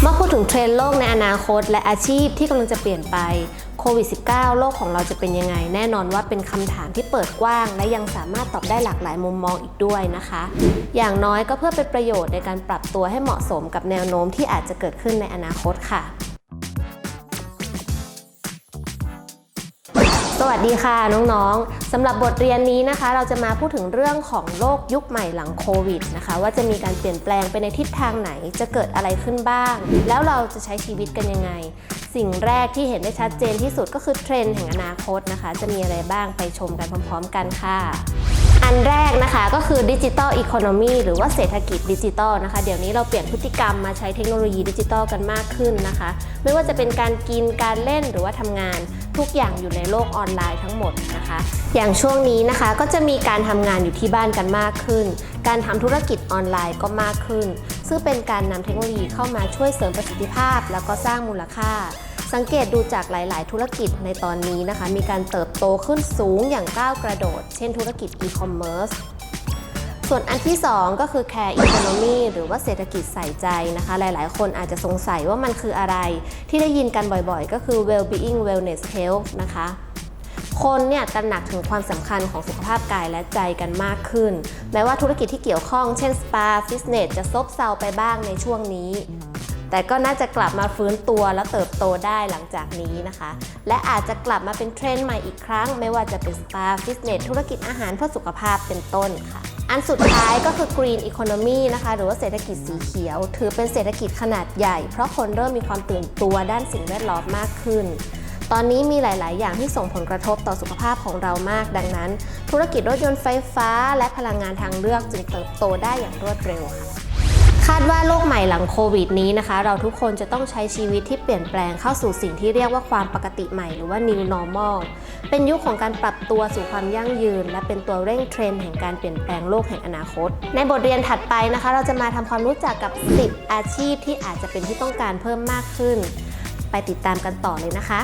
เมื่อพูดถึงเทรนด์โลกในอนาคต และอาชีพที่กำลังจะเปลี่ยนไปโควิด -19 โลกของเราจะเป็นยังไง แน่นอนว่าเป็นคำถามที่เปิดกว้าง และยังสามารถตอบได้หลากหลายมุมมองอีกด้วยนะคะ อย่างน้อยก็เพื่อเป็นประโยชน์ในการปรับตัวให้เหมาะสมกับแนวโน้มที่อาจจะเกิดขึ้นในอนาคตค่ะ วัสดีค่ะน้องๆสำหรับบทเรียนนี้นะคะ เราจะมาพูดถึงเรื่องของโลกยุคใหม่หลังโควิดนะคะ ว่าจะมีการเปลี่ยนแปลงไปในทิศทางไหนจะเกิดอะไรขึ้นบ้าง แล้วเราจะใช้ชีวิตกันยังไง สิ่งแรกที่เห็นได้ชัดเจนที่สุดก็คือเทรนด์แห่งอนาคตนะคะ จะมีอะไรบ้างไปชมกันพร้อม ๆ กันค่ะอันแรกนะคะก็คือดิจิ t a ลอีโคโนมีหรือว่าเศรษฐกิจดิจิตอลนะคะ เดี๋ยวนี้เราเปลี่ยนพฤติกรรมมาใช้เทคโนโลยีดิจิตอลกันมากขึ้นนะคะ ไม่ว่าจะเป็นการกินการเล่นหรือว่าทำงาน ทุกอย่างอยู่ในโลกออนไลน์ทั้งหมดนะคะ อย่างช่วงนี้นะคะก็จะมีการทำงานอยู่ที่บ้านกันมากขึ้น การทำธุรกิจออนไลน์ก็มากขึ้น ซึ่งเป็นการนำเทคโนโลยีเข้ามาช่วยเสริมประสิทธิภาพ แล้วก็สร้างมูลค่า สังเกตดูจากหลาย ๆ ธุรกิจในตอนนี้นะคะ มีการเติบโตขึ้นสูงอย่างก้าวกระโดด เช่นธุรกิจอีคอมเมิร์ซ ส่วนอันที่ 2 ก็คือ care economy หรือว่าเศรษฐกิจใส่ใจนะคะ หลายๆ คนอาจจะสงสัยว่ามันคืออะไร ที่ได้ยินกันบ่อยๆ ก็คือ well-being wellness health นะคะคนเนี่ยตระหนักถึงความสำคัญของสุขภาพกายและใจกันมากขึ้น แม้ว่าธุรกิจที่เกี่ยวข้อง เช่นสปา ฟิตเนส จะซบเซาไปบ้างในช่วงนี้ แต่ก็น่าจะกลับมาฟื้นตัวและเติบโตได้หลังจากนี้นะคะ และอาจจะกลับมาเป็นเทรนด์ใหม่อีกครั้ง ไม่ว่าจะเป็นสปา ฟิตเนส ธุรกิจอาหารเพื่อสุขภาพเป็นต้นค่ะ อันสุดท้ายก็คือ Green Economy นะคะ หรือว่าเศรษฐกิจสีเขียว ถือเป็นเศรษฐกิจขนาดใหญ่ เพราะคนเริ่มมีความตื่นตัวด้านสิ่งแวดล้อมมากขึ้น ตอนนี้มีหลาย ๆ อย่างที่ส่งผลกระทบต่อสุขภาพของเรามาก ดังนั้น ธุรกิจรถยนต์ไฟฟ้า และพลังงานทางเลือกจึงเติบโตได้อย่างรวดเร็วค่ะ คาดว่าโลกใหม่หลังโควิดนี้นะคะ เราทุกคนจะต้องใช้ชีวิตที่เปลี่ยนแปลงเข้าสู่สิ่งที่เรียกว่าความปกติใหม่หรือว่า new normal เป็นยุคของการปรับตัวสู่ความยั่งยืน และเป็นตัวเร่งเทรนด์แห่งการเปลี่ยนแปลงโลกแห่งอนาคต ในบทเรียนถัดไปนะคะ เราจะมาทำความรู้จักกับ 10 อาชีพที่อาจจะเป็นที่ต้องการเพิ่มมากขึ้น ไปติดตามกันต่อเลยนะคะ